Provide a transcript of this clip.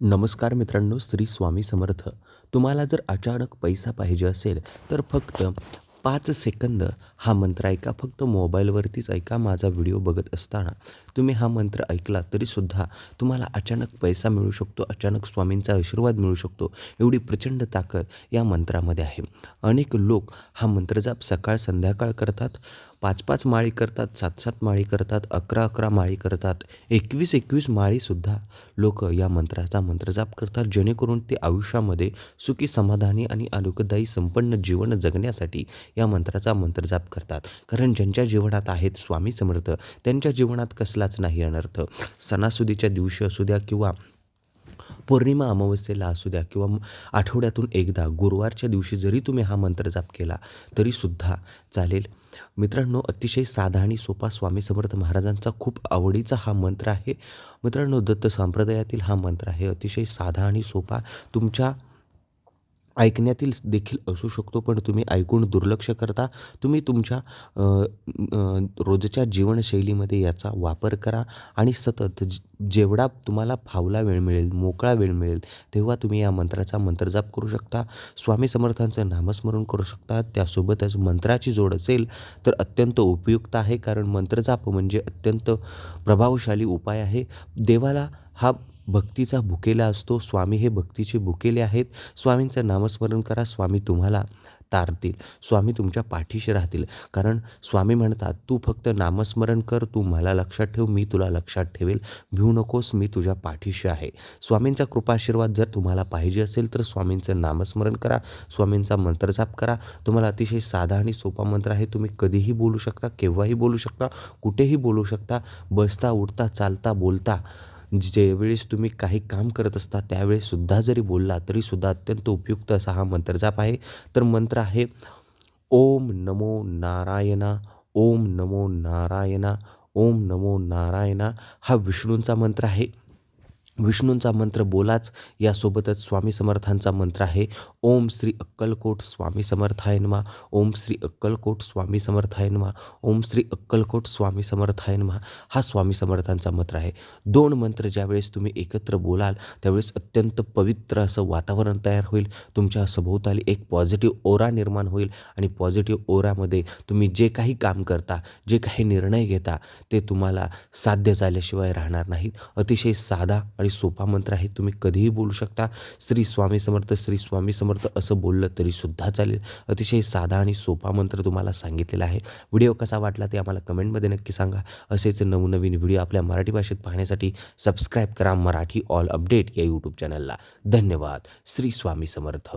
नमस्कार मित्रांनो श्री स्वामी समर्थ. तुम्हाला जर अचानक पैसा पाहिजे असेल तर फक्त पाच सेकंद हा मंत्र ऐका. फक्त मोबाईलवरतीच ऐका. माझा व्हिडिओ बघत असताना तुम्ही हा मंत्र ऐकला तरीसुद्धा तुम्हाला अचानक पैसा मिळू शकतो अचानक स्वामींचा आशीर्वाद मिळू शकतो. एवढी प्रचंड ताकद या मंत्रामध्ये आहे. अनेक लोक हा मंत्रजाप सकाळ संध्याकाळ करतात पाच पाच माळी करतात सात सात माळी करतात अकरा अकरा माळी करतात एकवीस एकवीस माळीसुद्धा लोक या मंत्राचा मंत्रजाप करतात जेणेकरून ते आयुष्यामध्ये सुखी समाधानी आणि आरोग्यदायी संपन्न जीवन जगण्यासाठी या मंत्राचा मंत्रजाप करतात. कारण ज्यांच्या जीवनात आहेत स्वामी समर्थ त्यांच्या जीवनात कसला कसलाच नाही अनर्थ सणासुदीच्या दिवशी असू द्या किंवा पौर्णिमा अमावस्येला असू द्या किंवा आठवड्यातून एकदा गुरुवारच्या दिवशी जरी तुम्ही हा मंत्र जाप केला तरीसुद्धा चालेल. मित्रांनो अतिशय साधा आणि सोपा स्वामी समर्थ महाराजांचा खूप आवडीचा हा मंत्र आहे. मित्रांनो दत्त संप्रदायातील हा मंत्र आहे. अतिशय साधा आणि सोपा तुमच्या ऐकण्यातील देखील असू शकतो पण तुम्ही ऐकून दुर्लक्ष करता. तुम्ही तुमच्या रोजच्या जीवनशैलीमध्ये याचा वापर करा आणि सतत ज- जेवढा तुम्हाला फावला वेळ मिळेल मोकळा वेळ मिळेल तेव्हा तुम्ही या मंत्राचा मंत्रजाप करू शकता. स्वामी समर्थांचं नामस्मरण करू शकता. त्यासोबतच मंत्राची जोड असेल तर अत्यंत उपयुक्त आहे कारण मंत्रजाप म्हणजे अत्यंत प्रभावशाली उपाय आहे. देवाला हा भक्तीचा भुकेला असतो. स्वामी हे भक्तीचे भुकेले आहेत. स्वामींचं नामस्मरण करा. स्वामी तुम्हाला तारतील. स्वामी तुमच्या पाठीशी राहतील. कारण स्वामी म्हणतात तू फक्त नामस्मरण कर. तू मला लक्षात ठेव. मी तुला लक्षात ठेवेल. भिऊ नकोस. मी तुझ्या पाठीशी आहे. स्वामींचा कृपाशीर्वाद जर तुम्हाला पाहिजे असेल तर स्वामींचं नामस्मरण करा. स्वामींचा मंत्रजाप करा. तुम्हाला अतिशय साधा आणि सोपा मंत्र आहे. तुम्ही कधीही बोलू शकता केव्हाही बोलू शकता कुठेही बोलू शकता. बसता उठता चालता बोलता. ज्यावेळेस तुम्ही काही काम करत असता त्यावेळेससुद्धा जरी बोलला तरीसुद्धा अत्यंत उपयुक्त असा हा मंत्रजाप आहे. तर मंत्र आहे ओम नमो नारायणा ओम नमो नारायणा ओम नमो नारायणा हा विष्णूंचा मंत्र आहे. विष्णूंचा मंत्र बोलाच. यासोबतच स्वामी समर्थांचा मंत्र आहे. ओम श्री अक्कलकोट स्वामी समर्थाय नमा. ओम श्री अक्कलकोट स्वामी समर्थाय नमा. ओम श्री अक्कलकोट स्वामी समर्थाय नमा. हा स्वामी समर्थांचा मंत्र आहे. दोन मंत्र ज्यावेळेस तुम्ही एकत्र बोलाल त्यावेळेस अत्यंत पवित्र असं वातावरण तयार होईल. तुमच्या सभोवताली एक पॉझिटिव्ह ओरा निर्माण होईल आणि पॉझिटिव्ह ओरामध्ये तुम्ही जे काही काम करता जे काही निर्णय घेता ते तुम्हाला साध्य झाल्याशिवाय राहणार नाहीत. अतिशय साधा आणि सोपा मंत्र आहे तुम्ही कधीही बोलू शकता. श्री स्वामी समर्थ श्री स्वामी समर्थ असं बोललं तरीसुद्धा चालेल. अतिशय साधा आणि सोपा मंत्र तुम्हाला सांगितलेला आहे. व्हिडिओ कसा वाटला ते आम्हाला कमेंटमध्ये नक्की सांगा. असेच नवनवीन व्हिडिओ आपल्या मराठी भाषेत पाहण्यासाठी सबस्क्राईब करा मराठी ऑल अपडेट या यूट्यूब चॅनलला धन्यवाद. श्री स्वामी समर्थ.